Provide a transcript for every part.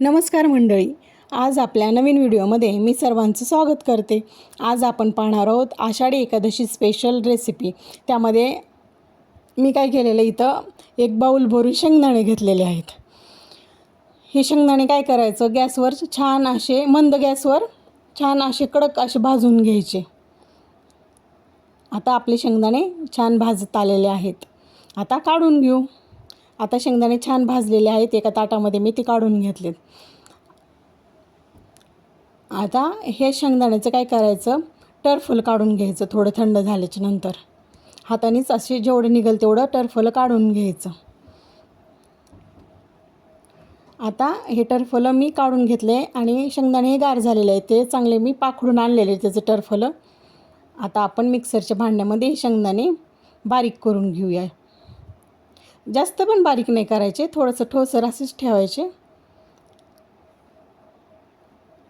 नमस्कार मंडळी. आज आपल्या नवीन व्हिडिओमध्ये मी सर्वांचं स्वागत करते. आज आपण पाहणार आहोत आषाढी एकादशी स्पेशल रेसिपी त्यामध्ये मी काय केलेलं इथं? एक बाऊल भरून शेंगदाणे घेतलेले आहेत. हे शेंगदाणे काय करायचं? गॅसवर छान असे मंद गॅसवर छान असे कडक असे भाजून घ्यायचे. आता आपले शेंगदाणे छान भाजत आलेले आहेत. आता काढून घेऊ. आता शेंगदाणे छान भाजलेले आहेत एका ताटामध्ये मी ते काढून घेतलेत. आता हे शेंगदाण्याचं काय करायचं? टरफल काढून घ्यायचं थोडं थंड झाल्याच्यानंतर. हातानेच असे जेवढं निघेल तेवढं टरफल काढून घ्यायचं. आता हे टरफलं मी काढून घेतले आणि शेंगदाणे हे गार झालेले आहेत. ते चांगले मी पाखडून आणलेले त्याचं टरफलं आता आपण मिक्सरच्या भांड्यामध्ये हे शेंगदाणे बारीक करून घेऊया. जास्त पण बारीक नाही करायचे थोडंसं ठोसर असेच ठेवायचे.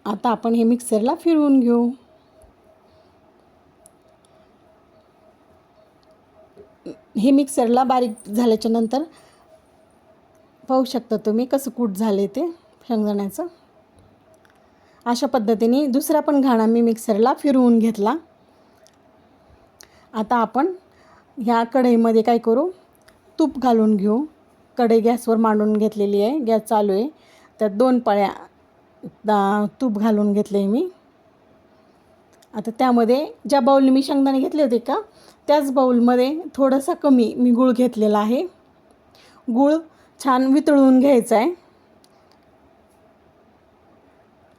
आता आपण हे मिक्सरला फिरवून घेऊ. हे मिक्सरला बारीक झाल्याच्यानंतर पाहू शकता तुम्ही कसं कूट झाले ते शेंगदाण्याचं. अशा पद्धतीने दुसरा पण घाणा मी मिक्सरला फिरवून घेतला. आता आपण ह्या कढईमध्ये काय करू? तूप घालून घेऊ. कढई गॅसवर मांडून घेतलेली आहे. गॅस चालू आहे. त्यात दोन पळ्या तूप घालून घेतले मी. आता त्यामध्ये ज्या बाऊलने मी शेंगदाणे घेतले होते का त्याच बाऊलमध्ये थोडासा कमी मी गूळ घेतलेला आहे. गूळ छान वितळून घ्यायचा आहे.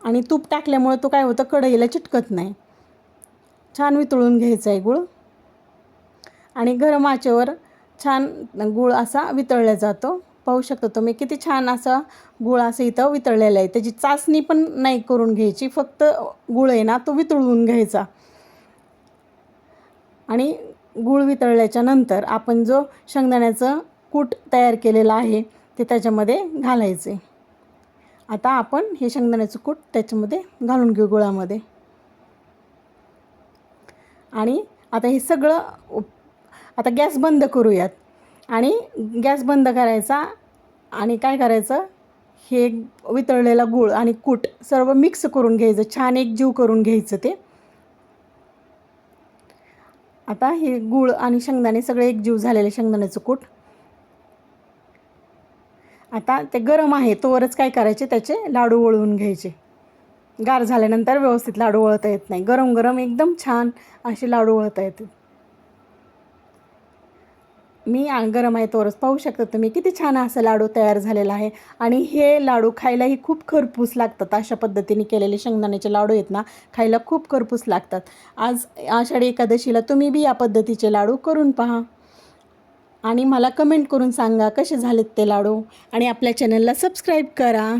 आणि तूप टाकल्यामुळे तो काय होतं कढईला चिटकत नाही. छान वितळून घ्यायचा आहे गूळ. आणि गरम आचेवर छान गूळ असा वितळला जातो. पाहू शकतो तुम्ही किती छान असा गुळ असं इथं वितळलेला आहे. त्याची चाचणी पण नाही करून घ्यायची फक्त गुळ आहे ना तो वितळून घ्यायचा. आणि गूळ वितळल्याच्या नंतर आपण जो शेंगदाण्याचं कूट तयार केलेलं आहे ते त्याच्यामध्ये घालायचे. आता आपण हे शेंगदाण्याचं कूट त्याच्यामध्ये घालून घेऊ गुळामध्ये. आणि आता हे सगळं आता गॅस बंद करूयात. आणि गॅस बंद करायचा आणि काय करायचं? हे वितळलेला गूळ आणि कूट सर्व मिक्स करून घ्यायचं. छान एक जीव करून घ्यायचं ते. आता हे गूळ आणि शेंगदाणे सगळे एक जीव झालेले शेंगदाण्याचं कूट. आता ते गरम आहे तोवरच काय करायचे? त्याचे लाडू वळवून घ्यायचे. गार झाल्यानंतर व्यवस्थित लाडू वळता येत नाही. गरम गरम एकदम छान असे लाडू वळता येतात. मी गरम आहे तोरच पाहू शकता तुम्ही किती छान असं लाडू तयार झालेला आहे. आणि हे लाडू खायलाही खूप खरपूस लागतात. अशा पद्धतीने केलेले शेंगदाण्याचे लाडू आहेत ना खायला खूप खरपूस लागतात. आज आषाढी एकादशीला तुम्ही बी या पद्धतीचे लाडू करून पहा. आणि मला कमेंट करून सांगा कसे झालेत ते लाडू. आणि आपल्या चॅनलला सबस्क्राईब करा.